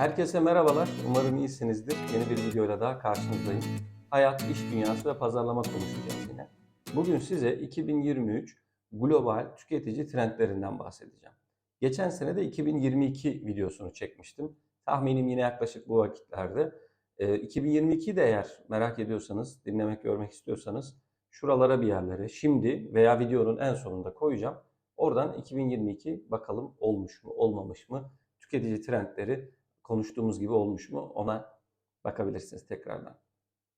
Herkese merhabalar. Umarım iyisinizdir. Yeni bir videoyla daha karşınızdayım. Hayat, iş dünyası ve pazarlama konuşacağız yine. Bugün size 2023 global tüketici trendlerinden bahsedeceğim. Geçen sene de 2022 videosunu çekmiştim. Tahminim yine yaklaşık bu vakitlerde. Ee, 2022'yi de eğer merak ediyorsanız, dinlemek, görmek istiyorsanız şuralara bir yerlere şimdi veya videonun en sonunda koyacağım. Oradan 2022 bakalım olmuş mu, olmamış mı? Tüketici trendleri konuştuğumuz gibi olmuş mu ona bakabilirsiniz tekrardan.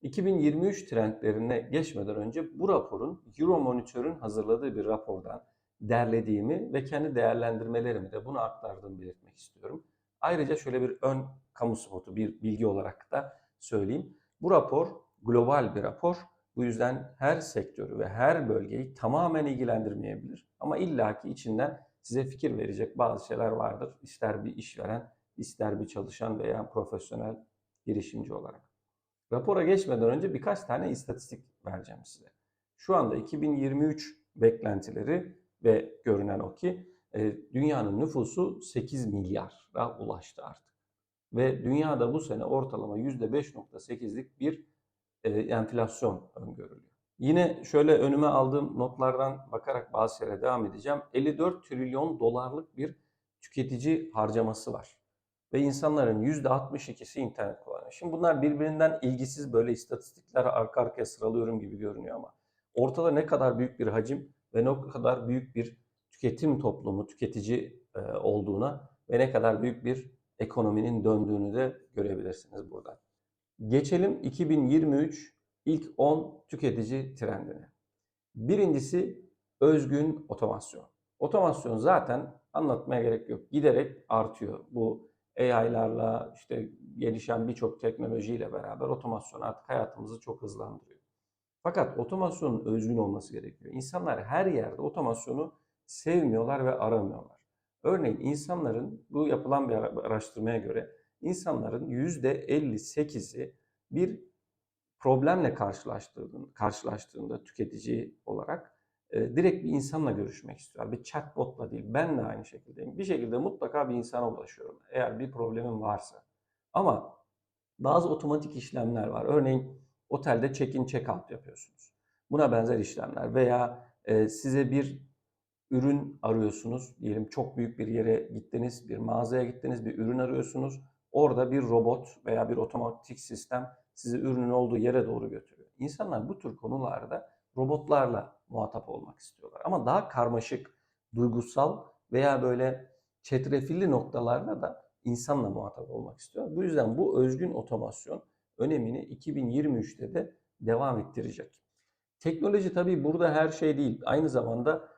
2023 trendlerine geçmeden önce bu raporun Euromonitor'un hazırladığı bir rapordan derlediğimi ve kendi değerlendirmelerimi de bunu aktardığımı belirtmek istiyorum. Ayrıca şöyle bir ön kamu spotu, bir bilgi olarak da söyleyeyim. Bu rapor global bir rapor. Bu yüzden her sektörü ve her bölgeyi tamamen ilgilendirmeyebilir. Ama illaki içinden size fikir verecek bazı şeyler vardır. İster bir işveren, ister bir çalışan veya profesyonel girişimci olarak. Rapora geçmeden önce birkaç tane istatistik vereceğim size. Şu anda 2023 beklentileri ve görünen o ki e, dünyanın nüfusu 8 milyara ulaştı artık. Ve dünyada bu sene ortalama %5.8'lik bir e, enflasyon öngörülüyor. Yine şöyle önüme aldığım notlardan bakarak bazı şeylere devam edeceğim. 54 trilyon dolarlık bir tüketici harcaması var. Ve insanların %62'si internet kullanıyor. Şimdi bunlar birbirinden ilgisiz böyle istatistikler arka arkaya sıralıyorum gibi görünüyor ama ortada ne kadar büyük bir hacim ve ne kadar büyük bir tüketim toplumu, tüketici e, olduğuna ve ne kadar büyük bir ekonominin döndüğünü de görebilirsiniz buradan. Geçelim 2023 ilk 10 tüketici trendine. Birincisi özgün otomasyon. Otomasyon zaten anlatmaya gerek yok. Giderek artıyor. Bu AI'larla işte gelişen birçok teknolojiyle beraber otomasyon artık hayatımızı çok hızlandırıyor. Fakat otomasyonun özgün olması gerekiyor. İnsanlar her yerde otomasyonu sevmiyorlar ve aramıyorlar. Örneğin insanların bu yapılan bir araştırmaya göre insanların %58'i bir problemle karşılaştığında, karşılaştığında tüketici olarak direkt bir insanla görüşmek istiyor. Bir chatbotla değil. Ben de aynı şekildeyim. Bir şekilde mutlaka bir insana ulaşıyorum. Eğer bir problemim varsa. Ama bazı otomatik işlemler var. Örneğin otelde check-in check-out yapıyorsunuz. Buna benzer işlemler veya e, size bir ürün arıyorsunuz. Diyelim çok büyük bir yere gittiniz, bir mağazaya gittiniz, bir ürün arıyorsunuz. Orada bir robot veya bir otomatik sistem sizi ürünün olduğu yere doğru götürüyor. İnsanlar bu tür konularda robotlarla muhatap olmak istiyorlar. Ama daha karmaşık, duygusal veya böyle çetrefilli noktalarda da insanla muhatap olmak istiyor. Bu yüzden bu özgün otomasyon önemini 2023'te de devam ettirecek. Teknoloji tabii burada her şey değil. Aynı zamanda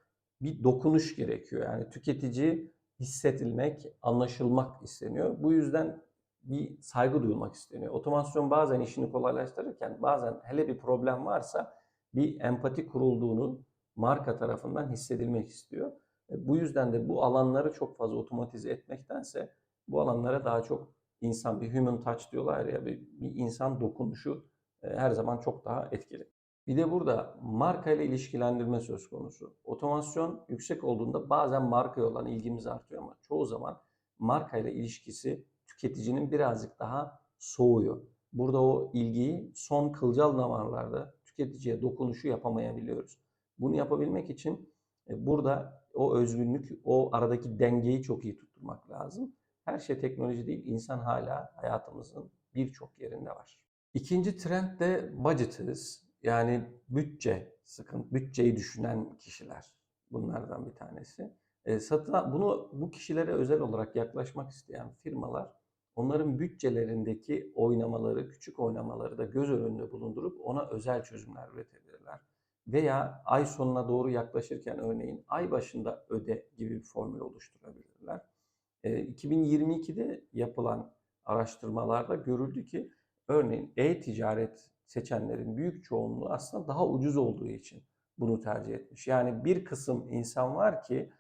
bir dokunuş gerekiyor. Yani tüketici hissedilmek, anlaşılmak isteniyor. Bu yüzden bir saygı duyulmak isteniyor. Otomasyon bazen işini kolaylaştırırken bazen hele bir problem varsa bir empati kurulduğunu marka tarafından hissedilmek istiyor. E, bu yüzden de bu alanları çok fazla otomatize etmektense bu alanlara daha çok insan bir human touch diyorlar ya bir, bir insan dokunuşu e, her zaman çok daha etkili. Bir de burada marka ile ilişkilendirme söz konusu. Otomasyon yüksek olduğunda bazen markaya olan ilgimiz artıyor ama çoğu zaman marka ile ilişkisi tüketicinin birazcık daha soğuyor. Burada o ilgiyi son kılcal damarlarda tüketiciye dokunuşu yapamayabiliyoruz. Bunu yapabilmek için e, burada o özgünlük, o aradaki dengeyi çok iyi tutturmak lazım. Her şey teknoloji değil, insan hala hayatımızın birçok yerinde var. İkinci trend de budgeters. Yani bütçe, sıkıntı, bütçeyi düşünen kişiler. Bunlardan bir tanesi. E, satın, bunu bu kişilere özel olarak yaklaşmak isteyen firmalar onların bütçelerindeki oynamaları, küçük oynamaları da göz önünde bulundurup ona özel çözümler üretebilirler. Veya ay sonuna doğru yaklaşırken örneğin ay başında öde gibi bir formül oluşturabilirler. E, 2022'de yapılan araştırmalarda görüldü ki örneğin e-ticaret seçenlerin büyük çoğunluğu aslında daha ucuz olduğu için bunu tercih etmiş. Yani bir kısım insan var ki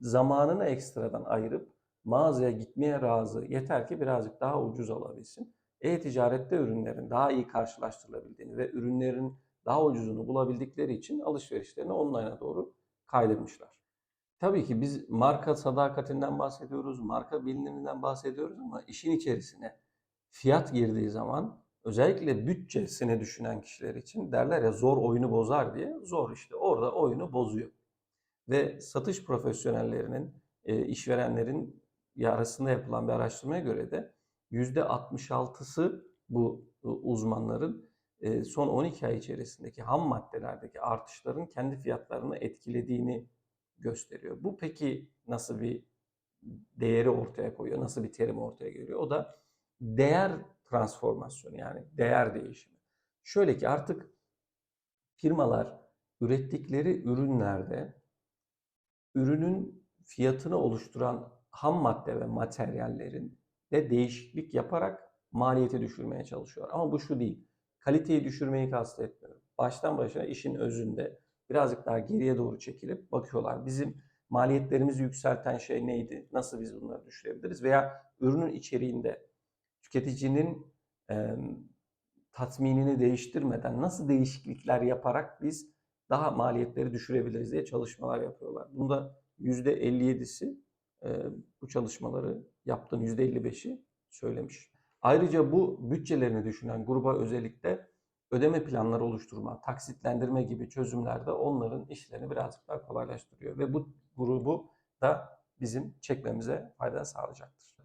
zamanını ekstradan ayırıp mağazaya gitmeye razı. Yeter ki birazcık daha ucuz alabilsin. E-ticarette ürünlerin daha iyi karşılaştırılabildiğini ve ürünlerin daha ucuzunu bulabildikleri için alışverişlerini online'a doğru kaydırmışlar. Tabii ki biz marka sadakatinden bahsediyoruz, marka biliniminden bahsediyoruz ama işin içerisine fiyat girdiği zaman özellikle bütçesini düşünen kişiler için derler ya zor oyunu bozar diye. Zor işte orada oyunu bozuyor. Ve satış profesyonellerinin, e, işverenlerin arasında yapılan bir araştırmaya göre de %66'sı bu e, uzmanların son 12 ay içerisindeki ham maddelerdeki artışların kendi fiyatlarını etkilediğini gösteriyor. Bu peki nasıl bir değeri ortaya koyuyor? Nasıl bir terim ortaya geliyor? O da değer transformasyonu yani değer değişimi. Şöyle ki artık firmalar ürettikleri ürünlerde ürünün fiyatını oluşturan ham madde ve materyallerin de değişiklik yaparak maliyeti düşürmeye çalışıyor. Ama bu şu değil. Kaliteyi düşürmeyi kastetmiyorum. Baştan başına işin özünde birazcık daha geriye doğru çekilip bakıyorlar. Bizim maliyetlerimizi yükselten şey neydi? Nasıl biz bunları düşürebiliriz? Veya ürünün içeriğinde tüketicinin e, tatminini değiştirmeden nasıl değişiklikler yaparak biz daha maliyetleri düşürebiliriz diye çalışmalar yapıyorlar. Bunda %57'si e, bu çalışmaları yaptığın %55'i söylemiş. Ayrıca bu bütçelerini düşünen gruba özellikle ödeme planları oluşturma, taksitlendirme gibi çözümlerde onların işlerini birazcık daha kolaylaştırıyor ve bu grubu da bizim çekmemize fayda sağlayacaktır.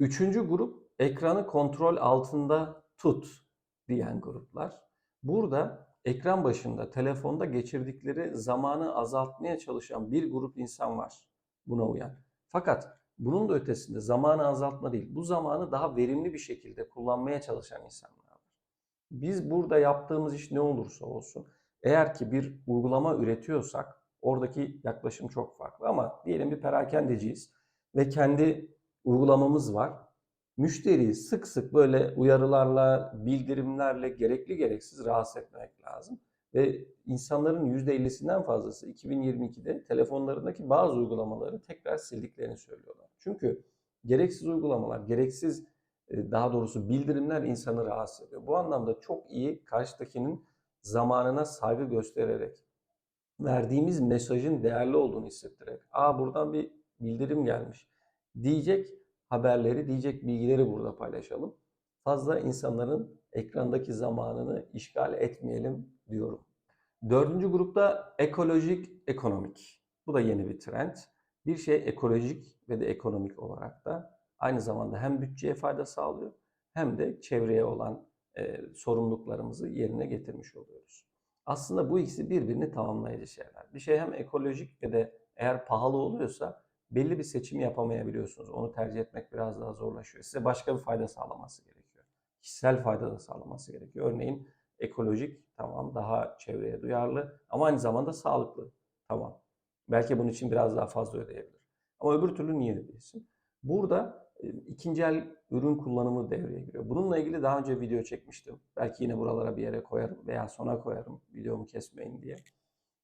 Üçüncü grup ekranı kontrol altında tut diyen gruplar. Burada ekran başında telefonda geçirdikleri zamanı azaltmaya çalışan bir grup insan var buna uyan. Fakat bunun da ötesinde zamanı azaltma değil, bu zamanı daha verimli bir şekilde kullanmaya çalışan insanlar var. Biz burada yaptığımız iş ne olursa olsun, eğer ki bir uygulama üretiyorsak oradaki yaklaşım çok farklı. Ama diyelim bir perakendeciyiz ve kendi uygulamamız var. Müşteriyi sık sık böyle uyarılarla, bildirimlerle gerekli gereksiz rahatsız etmemek lazım. Ve insanların %50'sinden fazlası 2022'de telefonlarındaki bazı uygulamaları tekrar sildiklerini söylüyorlar. Çünkü gereksiz uygulamalar, gereksiz e, daha doğrusu bildirimler insanı rahatsız ediyor. Bu anlamda çok iyi karşıdakinin zamanına saygı göstererek verdiğimiz mesajın değerli olduğunu hissettirerek aa buradan bir bildirim gelmiş diyecek haberleri, diyecek bilgileri burada paylaşalım. Fazla insanların ekrandaki zamanını işgal etmeyelim diyorum. Dördüncü grupta ekolojik ekonomik. Bu da yeni bir trend. Bir şey ekolojik ve de ekonomik olarak da aynı zamanda hem bütçeye fayda sağlıyor hem de çevreye olan e, sorumluluklarımızı yerine getirmiş oluyoruz. Aslında bu ikisi birbirini tamamlayıcı şeyler. Bir şey hem ekolojik ve de eğer pahalı oluyorsa belli bir seçim yapamayabiliyorsunuz. Onu tercih etmek biraz daha zorlaşıyor. Size başka bir fayda sağlaması gerekiyor. Kişisel fayda da sağlaması gerekiyor. Örneğin ekolojik tamam daha çevreye duyarlı ama aynı zamanda sağlıklı tamam. Belki bunun için biraz daha fazla ödeyebilir. Ama öbür türlü niye ödeyesin? Burada e, ikinci el ürün kullanımı devreye giriyor. Bununla ilgili daha önce video çekmiştim. Belki yine buralara bir yere koyarım veya sona koyarım videomu kesmeyin diye.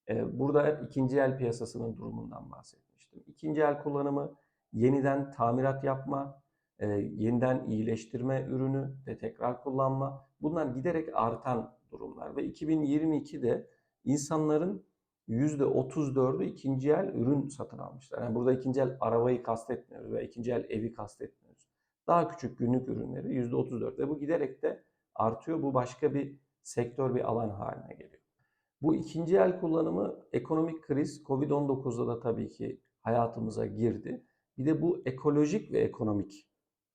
E, burada ikinci el piyasasının durumundan bahsetmiştim. İkinci el kullanımı yeniden tamirat yapma, e, yeniden iyileştirme ürünü ve tekrar kullanma. Bunlar giderek artan durumlar ve 2022'de insanların %34'ü ikinci el ürün satın almışlar. Yani burada ikinci el arabayı kastetmiyoruz veya ikinci el evi kastetmiyoruz. Daha küçük günlük ürünleri %34 ve bu giderek de artıyor. Bu başka bir sektör, bir alan haline geliyor. Bu ikinci el kullanımı ekonomik kriz Covid-19'da da tabii ki hayatımıza girdi. Bir de bu ekolojik ve ekonomik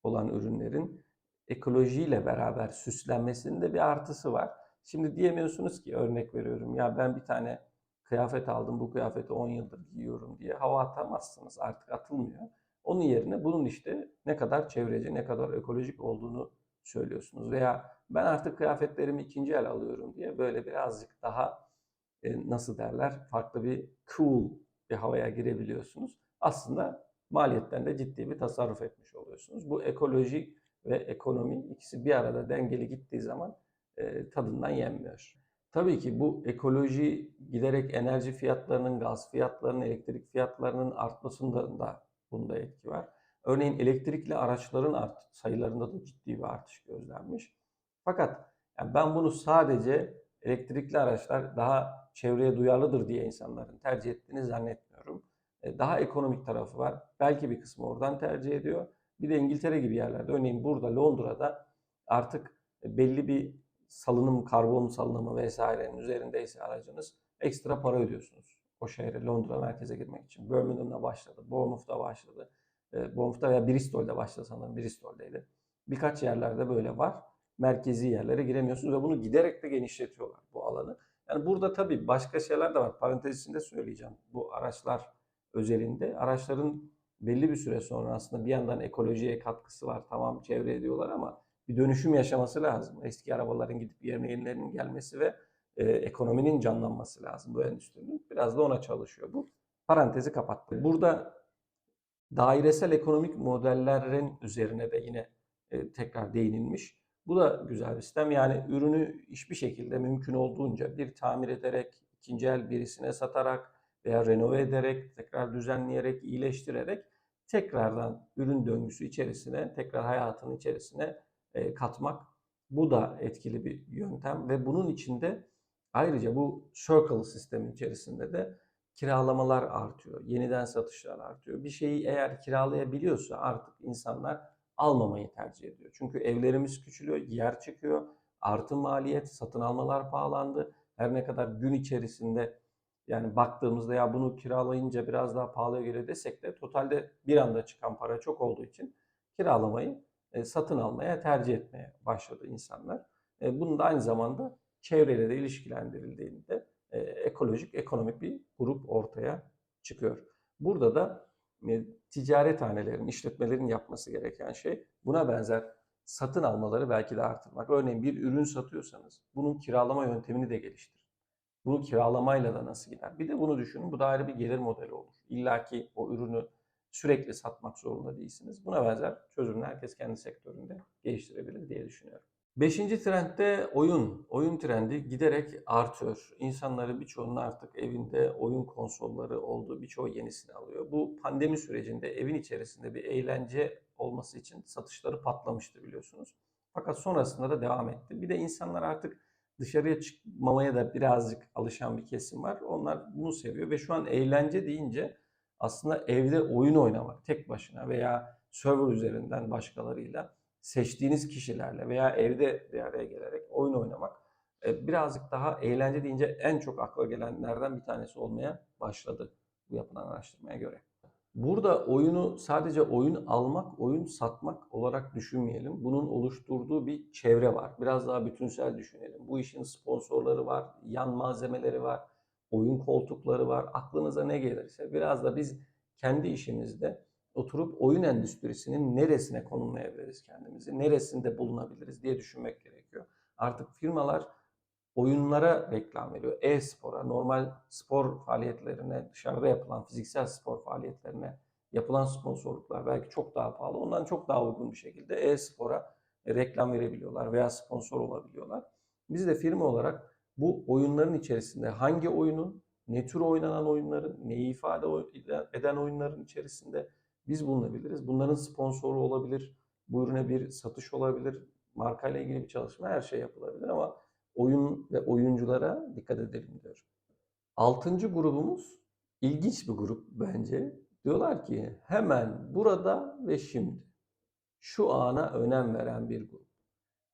olan ürünlerin ekolojiyle beraber süslenmesinde bir artısı var. Şimdi diyemiyorsunuz ki örnek veriyorum ya ben bir tane kıyafet aldım bu kıyafeti 10 yıldır giyiyorum diye hava atamazsınız artık atılmıyor. Onun yerine bunun işte ne kadar çevreci ne kadar ekolojik olduğunu söylüyorsunuz. Veya ben artık kıyafetlerimi ikinci el alıyorum diye böyle birazcık daha e, nasıl derler farklı bir cool bir havaya girebiliyorsunuz. Aslında maliyetten de ciddi bir tasarruf etmiş oluyorsunuz. Bu ekoloji ve ekonomi ikisi bir arada dengeli gittiği zaman e, tadından yenmiyor. Tabii ki bu ekoloji giderek enerji fiyatlarının, gaz fiyatlarının, elektrik fiyatlarının artmasında da bunda etki var. Örneğin elektrikli araçların art sayılarında da ciddi bir artış gözlenmiş. Fakat yani ben bunu sadece elektrikli araçlar daha çevreye duyarlıdır diye insanların tercih ettiğini zannetmiyorum. E, Daha ekonomik tarafı var. Belki bir kısmı oradan tercih ediyor. Bir de İngiltere gibi yerlerde, örneğin burada Londra'da artık belli bir salınım, karbon salınımı vesairenin üzerindeyse aracınız ekstra para ödüyorsunuz. O şehre, Londra merkeze girmek için. Birmingham'da başladı, Bournemouth'ta başladı. E, Bournemouth'ta veya Bristol'de başladı sanırım, Bristol'deydi. Birkaç yerlerde böyle var. Merkezi yerlere giremiyorsunuz ve bunu giderek de genişletiyorlar bu alanı. Yani burada tabii başka şeyler de var. Parantez içinde söyleyeceğim. Bu araçlar özelinde. Araçların belli bir süre sonra aslında bir yandan ekolojiye katkısı var. Tamam çevre ediyorlar ama bir dönüşüm yaşaması lazım. Eski arabaların gidip yerine yenilerinin gelmesi ve e, ekonominin canlanması lazım bu endüstrinin. Biraz da ona çalışıyor bu. Parantezi kapattı. Burada dairesel ekonomik modellerin üzerine de yine e, tekrar değinilmiş. Bu da güzel bir sistem. Yani ürünü hiçbir şekilde mümkün olduğunca bir tamir ederek, ikinci el birisine satarak veya renove ederek, tekrar düzenleyerek, iyileştirerek tekrardan ürün döngüsü içerisine, tekrar hayatın içerisine e, katmak. Bu da etkili bir yöntem ve bunun içinde ayrıca bu circle sistemin içerisinde de kiralamalar artıyor, yeniden satışlar artıyor. Bir şeyi eğer kiralayabiliyorsa artık insanlar almamayı tercih ediyor. Çünkü evlerimiz küçülüyor, yer çıkıyor, artı maliyet, satın almalar pahalandı. Her ne kadar gün içerisinde yani baktığımızda ya bunu kiralayınca biraz daha pahalıya geliyor desek de totalde bir anda çıkan para çok olduğu için kiralamayı satın almaya tercih etmeye başladı insanlar. E, bunun da aynı zamanda çevreyle de ilişkilendirildiğinde e, ekolojik, ekonomik bir grup ortaya çıkıyor. Burada da e, ticarethanelerin, işletmelerin yapması gereken şey buna benzer satın almaları belki de artırmak. Örneğin bir ürün satıyorsanız bunun kiralama yöntemini de geliştirin. Bunu kiralamayla da nasıl gider? Bir de bunu düşünün. Bu da ayrı bir gelir modeli olur. İlla ki o ürünü sürekli satmak zorunda değilsiniz. Buna benzer çözümler herkes kendi sektöründe geliştirebilir diye düşünüyorum. Beşinci trendde oyun. Oyun trendi giderek artıyor. İnsanların birçoğunun artık evinde oyun konsolları olduğu birçoğu yenisini alıyor. Bu pandemi sürecinde evin içerisinde bir eğlence olması için satışları patlamıştı biliyorsunuz. Fakat sonrasında da devam etti. Bir de insanlar artık dışarıya çıkmamaya da birazcık alışan bir kesim var. Onlar bunu seviyor ve şu an eğlence deyince aslında evde oyun oynamak tek başına veya server üzerinden başkalarıyla seçtiğiniz kişilerle veya evde bir araya gelerek oyun oynamak e, birazcık daha eğlence deyince en çok akla gelenlerden bir tanesi olmaya başladı bu yapılan araştırmaya göre. Burada oyunu sadece oyun almak, oyun satmak olarak düşünmeyelim. Bunun oluşturduğu bir çevre var. Biraz daha bütünsel düşünelim. Bu işin sponsorları var, yan malzemeleri var, oyun koltukları var. Aklınıza ne gelirse biraz da biz kendi işimizde oturup oyun endüstrisinin neresine konumlayabiliriz kendimizi, neresinde bulunabiliriz diye düşünmek gerekiyor. Artık firmalar oyunlara reklam veriyor. E-spora, normal spor faaliyetlerine, dışarıda yapılan fiziksel spor faaliyetlerine yapılan sponsorluklar belki çok daha pahalı. Ondan çok daha uygun bir şekilde e-spora reklam verebiliyorlar veya sponsor olabiliyorlar. Biz de firma olarak bu oyunların içerisinde hangi oyunun, ne tür oynanan oyunların, neyi ifade eden oyunların içerisinde biz bulunabiliriz. Bunların sponsoru olabilir, bu ürüne bir satış olabilir, markayla ilgili bir çalışma her şey yapılabilir ama oyun ve oyunculara dikkat edelim diyor. Altıncı grubumuz ilginç bir grup bence. Diyorlar ki hemen burada ve şimdi şu ana önem veren bir grup.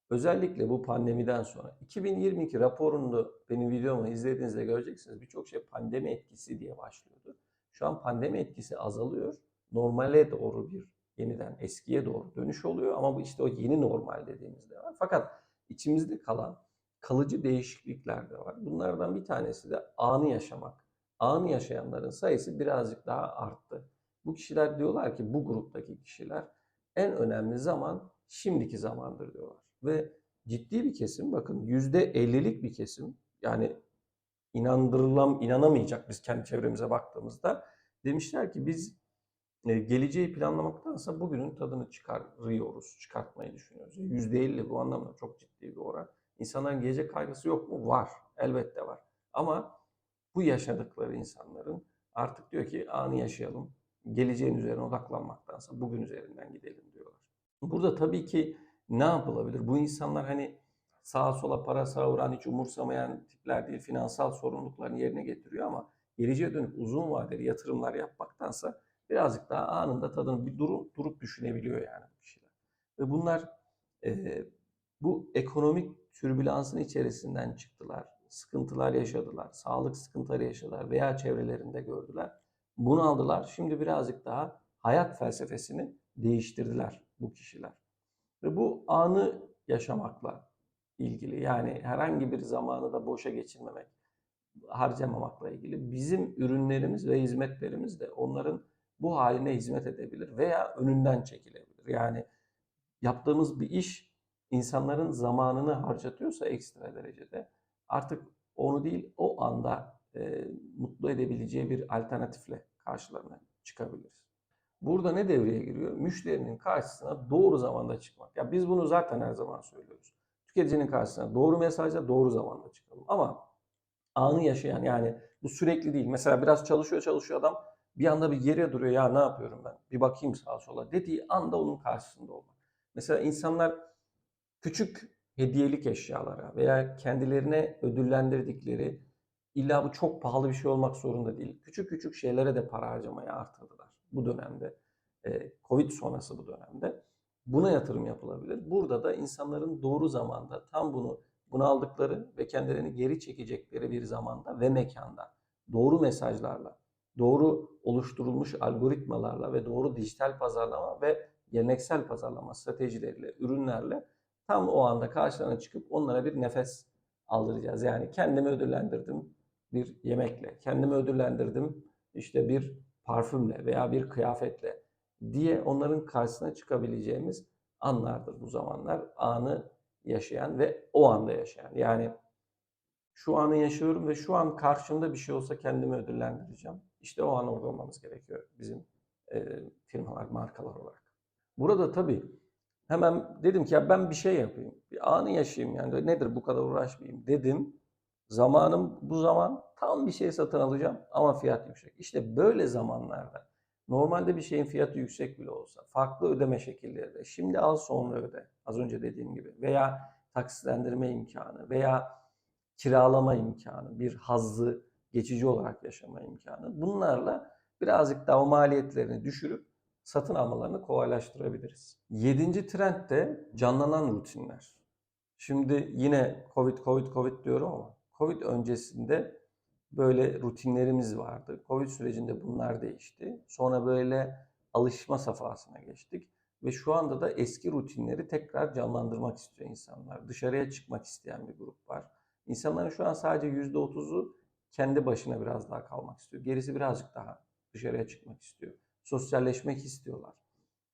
Özellikle bu pandemiden sonra 2022 raporunu benim videomu izlediğinizde göreceksiniz birçok şey pandemi etkisi diye başlıyordu. Şu an pandemi etkisi azalıyor. Normale doğru bir yeniden eskiye doğru dönüş oluyor ama bu işte o yeni normal dediğimizde var. Fakat içimizde kalan kalıcı değişiklikler de var. Bunlardan bir tanesi de anı yaşamak. Anı yaşayanların sayısı birazcık daha arttı. Bu kişiler diyorlar ki bu gruptaki kişiler en önemli zaman şimdiki zamandır diyorlar. Ve ciddi bir kesim bakın %50'lik bir kesim yani inandırılam inanamayacak biz kendi çevremize baktığımızda demişler ki biz e, geleceği planlamaktansa bugünün tadını çıkarıyoruz, çıkartmayı düşünüyoruz. %50 bu anlamda çok ciddi bir oran. İnsanların gelecek kaygısı yok mu? Var. Elbette var. Ama bu yaşadıkları insanların artık diyor ki anı yaşayalım. Geleceğin üzerine odaklanmaktansa bugün üzerinden gidelim diyorlar. Burada tabii ki ne yapılabilir? Bu insanlar hani sağa sola para savuran hiç umursamayan tipler değil. Finansal sorumluluklarını yerine getiriyor ama geleceğe dönük uzun vadeli yatırımlar yapmaktansa birazcık daha anında tadını bir durup durup düşünebiliyor yani bu kişiler. Ve bunlar e, bu ekonomik türbülansın içerisinden çıktılar. Sıkıntılar yaşadılar, sağlık sıkıntıları yaşadılar veya çevrelerinde gördüler. Bunu aldılar. Şimdi birazcık daha hayat felsefesini değiştirdiler bu kişiler. Ve bu anı yaşamakla ilgili yani herhangi bir zamanı da boşa geçirmemek, harcamamakla ilgili bizim ürünlerimiz ve hizmetlerimiz de onların bu haline hizmet edebilir veya önünden çekilebilir. Yani yaptığımız bir iş insanların zamanını harcatıyorsa ekstra derecede artık onu değil o anda e, mutlu edebileceği bir alternatifle karşılarına çıkabiliriz. Burada ne devreye giriyor? Müşterinin karşısına doğru zamanda çıkmak. Ya biz bunu zaten her zaman söylüyoruz. Tüketicinin karşısına doğru mesajla doğru zamanda çıkalım. Ama anı yaşayan yani bu sürekli değil. Mesela biraz çalışıyor çalışıyor adam bir anda bir geriye duruyor ya ne yapıyorum ben bir bakayım sağa sola dediği anda onun karşısında olmak. Mesela insanlar küçük hediyelik eşyalara veya kendilerine ödüllendirdikleri illa bu çok pahalı bir şey olmak zorunda değil. Küçük küçük şeylere de para harcamayı artırdılar bu dönemde. e, Covid sonrası bu dönemde. Buna yatırım yapılabilir. Burada da insanların doğru zamanda tam bunu bunu aldıkları ve kendilerini geri çekecekleri bir zamanda ve mekanda doğru mesajlarla, doğru oluşturulmuş algoritmalarla ve doğru dijital pazarlama ve geleneksel pazarlama stratejileriyle, ürünlerle tam o anda karşılarına çıkıp onlara bir nefes aldıracağız. Yani kendimi ödüllendirdim bir yemekle, kendimi ödüllendirdim işte bir parfümle veya bir kıyafetle diye onların karşısına çıkabileceğimiz anlardır bu zamanlar. Anı yaşayan ve o anda yaşayan. Yani şu anı yaşıyorum ve şu an karşımda bir şey olsa kendimi ödüllendireceğim. İşte o an orada olmamız gerekiyor bizim e, firmalar, markalar olarak. Burada tabii hemen dedim ki ya ben bir şey yapayım. Bir anı yaşayayım yani nedir bu kadar uğraşmayayım dedim. Zamanım bu zaman tam bir şey satın alacağım ama fiyat yüksek. İşte böyle zamanlarda normalde bir şeyin fiyatı yüksek bile olsa farklı ödeme şekilleri de şimdi al sonra öde az önce dediğim gibi veya taksitlendirme imkanı veya kiralama imkanı bir hazzı geçici olarak yaşama imkanı bunlarla birazcık daha o maliyetlerini düşürüp satın almalarını kolaylaştırabiliriz. Yedinci trend de canlanan rutinler. Şimdi yine Covid, Covid, Covid diyorum ama Covid öncesinde böyle rutinlerimiz vardı. Covid sürecinde bunlar değişti. Sonra böyle alışma safhasına geçtik. Ve şu anda da eski rutinleri tekrar canlandırmak istiyor insanlar. Dışarıya çıkmak isteyen bir grup var. İnsanların şu an sadece %30'u kendi başına biraz daha kalmak istiyor. Gerisi birazcık daha dışarıya çıkmak istiyor. Sosyalleşmek istiyorlar.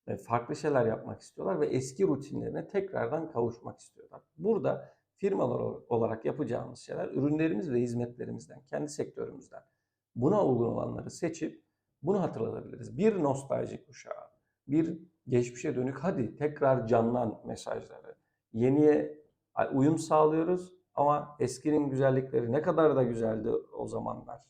Ve farklı şeyler yapmak istiyorlar ve eski rutinlerine tekrardan kavuşmak istiyorlar. Burada firmalar olarak yapacağımız şeyler ürünlerimiz ve hizmetlerimizden, kendi sektörümüzden buna uygun olanları seçip bunu hatırlatabiliriz. Bir nostalji kuşağı, bir geçmişe dönük hadi tekrar canlan mesajları. Yeniye uyum sağlıyoruz ama eskinin güzellikleri ne kadar da güzeldi o zamanlar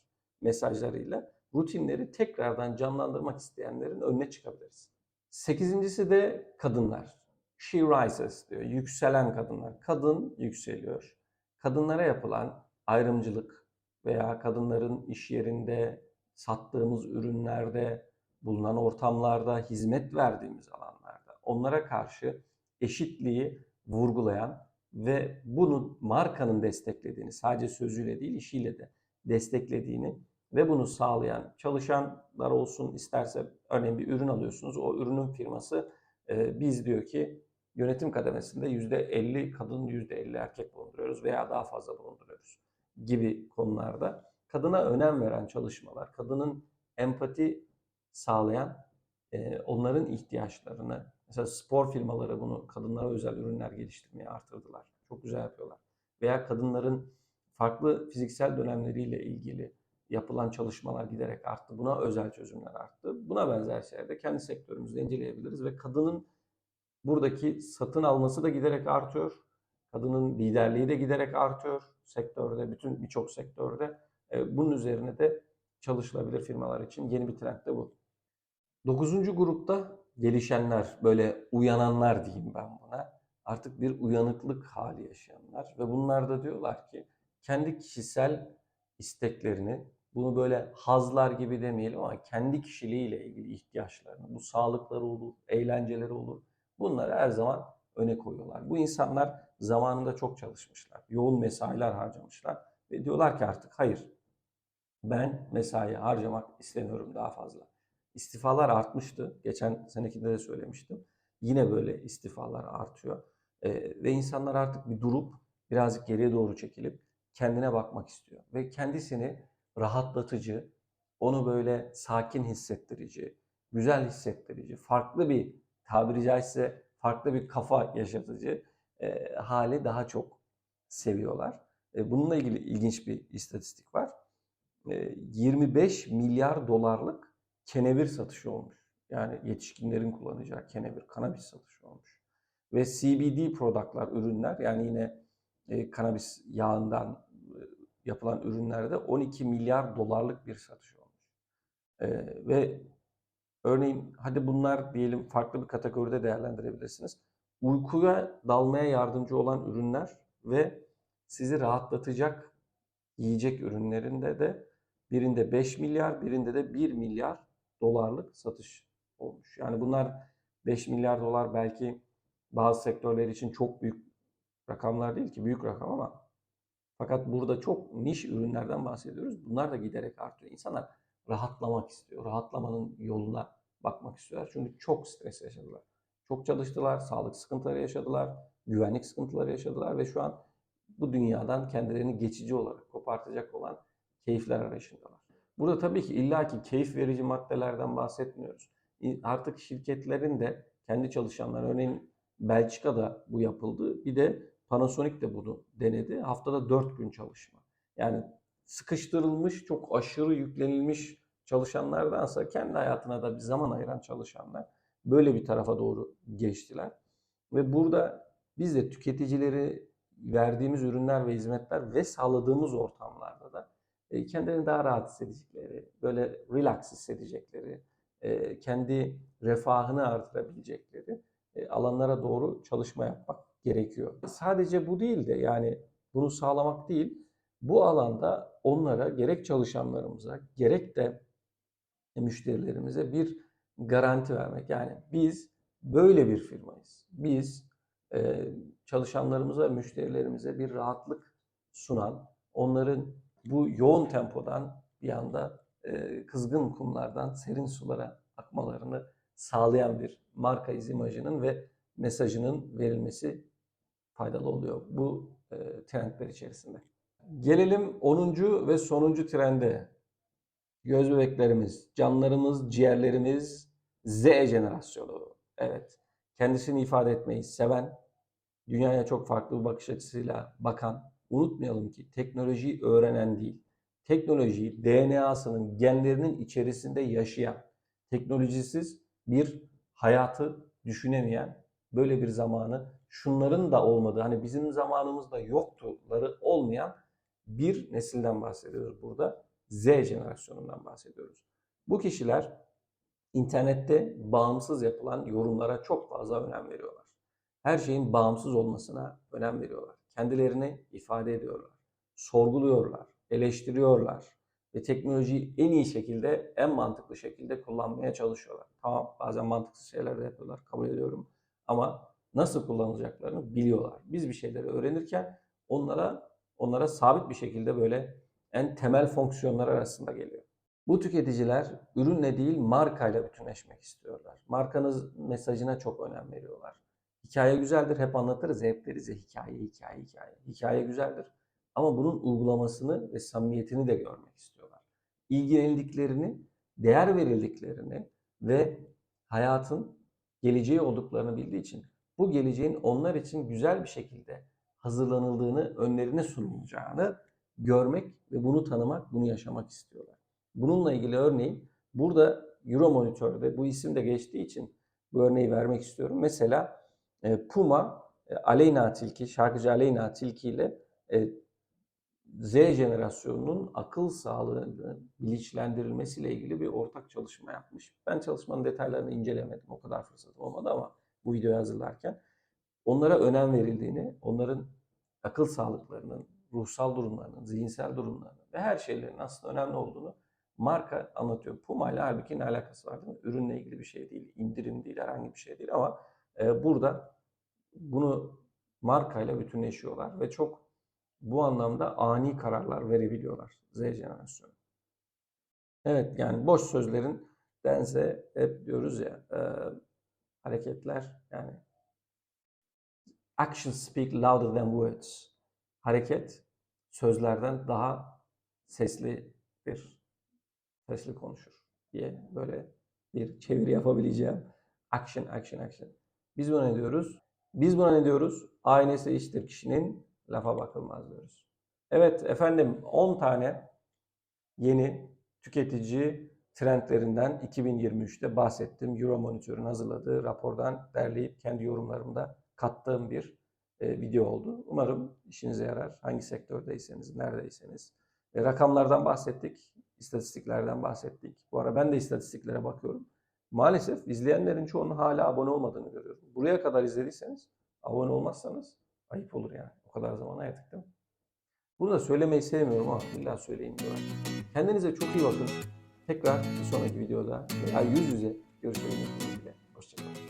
mesajlarıyla rutinleri tekrardan canlandırmak isteyenlerin önüne çıkabiliriz. Sekizincisi de kadınlar. She rises diyor. Yükselen kadınlar. Kadın yükseliyor. Kadınlara yapılan ayrımcılık veya kadınların iş yerinde, sattığımız ürünlerde, bulunan ortamlarda, hizmet verdiğimiz alanlarda onlara karşı eşitliği vurgulayan ve bunu markanın desteklediğini, sadece sözüyle değil işiyle de desteklediğini ve bunu sağlayan çalışanlar olsun isterse örneğin bir ürün alıyorsunuz. O ürünün firması biz diyor ki yönetim kademesinde %50 kadın %50 erkek bulunduruyoruz veya daha fazla bulunduruyoruz gibi konularda kadına önem veren çalışmalar, kadının empati sağlayan e, onların ihtiyaçlarını mesela spor firmaları bunu kadınlara özel ürünler geliştirmeye artırdılar. Çok güzel yapıyorlar. Veya kadınların farklı fiziksel dönemleriyle ilgili yapılan çalışmalar giderek arttı. Buna özel çözümler arttı. Buna benzer şeyler de kendi sektörümüzde inceleyebiliriz ve kadının buradaki satın alması da giderek artıyor. Kadının liderliği de giderek artıyor sektörde, bütün birçok sektörde. E, bunun üzerine de çalışılabilir firmalar için yeni bir trend de bu. Dokuzuncu grupta gelişenler, böyle uyananlar diyeyim ben buna. Artık bir uyanıklık hali yaşayanlar ve bunlar da diyorlar ki kendi kişisel isteklerini bunu böyle hazlar gibi demeyelim ama kendi kişiliğiyle ilgili ihtiyaçlarını, bu sağlıkları olur, eğlenceleri olur. Bunları her zaman öne koyuyorlar. Bu insanlar zamanında çok çalışmışlar, yoğun mesailer harcamışlar ve diyorlar ki artık hayır ben mesai harcamak istemiyorum daha fazla. İstifalar artmıştı. Geçen senekinde de söylemiştim. Yine böyle istifalar artıyor. Ee, ve insanlar artık bir durup birazcık geriye doğru çekilip kendine bakmak istiyor. Ve kendisini rahatlatıcı, onu böyle sakin hissettirici, güzel hissettirici, farklı bir tabiri caizse farklı bir kafa yaşatıcı e, hali daha çok seviyorlar. E, bununla ilgili ilginç bir istatistik var. E, 25 milyar dolarlık kenevir satışı olmuş. Yani yetişkinlerin kullanacağı kenevir, kanabis satışı olmuş. Ve CBD productlar, ürünler yani yine e, kanabis yağından e, yapılan ürünlerde 12 milyar dolarlık bir satış olmuş. E, ve örneğin hadi bunlar diyelim farklı bir kategoride değerlendirebilirsiniz. Uykuya dalmaya yardımcı olan ürünler ve sizi rahatlatacak yiyecek ürünlerinde de birinde 5 milyar, birinde de 1 milyar dolarlık satış olmuş. Yani bunlar 5 milyar dolar belki bazı sektörler için çok büyük rakamlar değil ki büyük rakam ama fakat burada çok niş ürünlerden bahsediyoruz. Bunlar da giderek artıyor. İnsanlar rahatlamak istiyor. Rahatlamanın yoluna bakmak istiyorlar. Çünkü çok stres yaşadılar. Çok çalıştılar, sağlık sıkıntıları yaşadılar, güvenlik sıkıntıları yaşadılar ve şu an bu dünyadan kendilerini geçici olarak kopartacak olan keyifler arayışındalar. Burada tabii ki illaki keyif verici maddelerden bahsetmiyoruz. Artık şirketlerin de kendi çalışanları, örneğin Belçika'da bu yapıldı. Bir de Panasonic de bunu denedi. Haftada 4 gün çalışma. Yani sıkıştırılmış, çok aşırı yüklenilmiş çalışanlardansa kendi hayatına da bir zaman ayıran çalışanlar böyle bir tarafa doğru geçtiler. Ve burada biz de tüketicileri verdiğimiz ürünler ve hizmetler ve sağladığımız ortamlarda da e, kendilerini daha rahat hissedecekleri, böyle relax hissedecekleri, e, kendi refahını artırabilecekleri e, alanlara doğru çalışma yapmak gerekiyor. Sadece bu değil de yani bunu sağlamak değil, bu alanda onlara gerek çalışanlarımıza gerek de müşterilerimize bir garanti vermek. Yani biz böyle bir firmayız. Biz çalışanlarımıza, müşterilerimize bir rahatlık sunan, onların bu yoğun tempodan bir anda kızgın kumlardan serin sulara akmalarını sağlayan bir marka imajının ve mesajının verilmesi faydalı oluyor bu e, trendler içerisinde. Gelelim 10. ve sonuncu trende. Göz bebeklerimiz, canlarımız, ciğerlerimiz Z jenerasyonu. Evet. Kendisini ifade etmeyi seven, dünyaya çok farklı bir bakış açısıyla bakan, unutmayalım ki teknolojiyi öğrenen değil, teknolojiyi DNA'sının, genlerinin içerisinde yaşayan, teknolojisiz bir hayatı düşünemeyen, böyle bir zamanı şunların da olmadığı, hani bizim zamanımızda yoktuları olmayan bir nesilden bahsediyoruz burada. Z jenerasyonundan bahsediyoruz. Bu kişiler internette bağımsız yapılan yorumlara çok fazla önem veriyorlar. Her şeyin bağımsız olmasına önem veriyorlar. Kendilerini ifade ediyorlar. Sorguluyorlar, eleştiriyorlar ve teknolojiyi en iyi şekilde, en mantıklı şekilde kullanmaya çalışıyorlar. Tamam bazen mantıksız şeyler de yapıyorlar, kabul ediyorum. Ama nasıl kullanılacaklarını biliyorlar. Biz bir şeyleri öğrenirken onlara onlara sabit bir şekilde böyle en temel fonksiyonlar arasında geliyor. Bu tüketiciler ürünle değil markayla bütünleşmek istiyorlar. Markanız mesajına çok önem veriyorlar. Hikaye güzeldir, hep anlatırız, hep deriz ya hikaye, hikaye, hikaye. Hikaye güzeldir. Ama bunun uygulamasını ve samimiyetini de görmek istiyorlar. İlgilenildiklerini, değer verildiklerini ve hayatın geleceği olduklarını bildiği için bu geleceğin onlar için güzel bir şekilde hazırlanıldığını, önlerine sunulacağını görmek ve bunu tanımak, bunu yaşamak istiyorlar. Bununla ilgili örneğin burada Euro Monitör'de bu isim de geçtiği için bu örneği vermek istiyorum. Mesela e, Puma, e, Aleyna Tilki, şarkıcı Aleyna Tilki ile e, Z jenerasyonunun akıl sağlığının bilinçlendirilmesiyle ilgili bir ortak çalışma yapmış. Ben çalışmanın detaylarını incelemedim. O kadar fırsatım olmadı ama bu videoyu hazırlarken onlara önem verildiğini, onların akıl sağlıklarının ruhsal durumlarının, zihinsel durumlarının ve her şeylerin aslında önemli olduğunu marka anlatıyor. Puma ile halbuki ne alakası var değil mi? Ürünle ilgili bir şey değil, indirim değil, herhangi bir şey değil ama e, burada bunu markayla bütünleşiyorlar ve çok bu anlamda ani kararlar verebiliyorlar Z jenerasyonu. Evet yani boş sözlerin dense hep diyoruz ya e, hareketler yani actions speak louder than words. Hareket sözlerden daha sesli bir sesli konuşur diye böyle bir çeviri yapabileceğim. Action, action, action. Biz buna ne diyoruz? Biz buna ne diyoruz? Aynesi iştir kişinin lafa bakılmaz diyoruz. Evet efendim 10 tane yeni tüketici trendlerinden 2023'te bahsettim. Euromonitor'un hazırladığı rapordan derleyip kendi yorumlarımda kattığım bir e, video oldu. Umarım işinize yarar. Hangi sektördeyseniz, neredeyseniz. E, rakamlardan bahsettik, istatistiklerden bahsettik. Bu ara ben de istatistiklere bakıyorum. Maalesef izleyenlerin çoğunun hala abone olmadığını görüyorum. Buraya kadar izlediyseniz, abone olmazsanız ayıp olur yani. O kadar zaman ayırdık değil mi? Bunu da söylemeyi sevmiyorum ama illa söyleyeyim diyorlar. Kendinize çok iyi bakın. Tekrar bir sonraki videoda veya yüz yüze görüşelim. Hoşçakalın.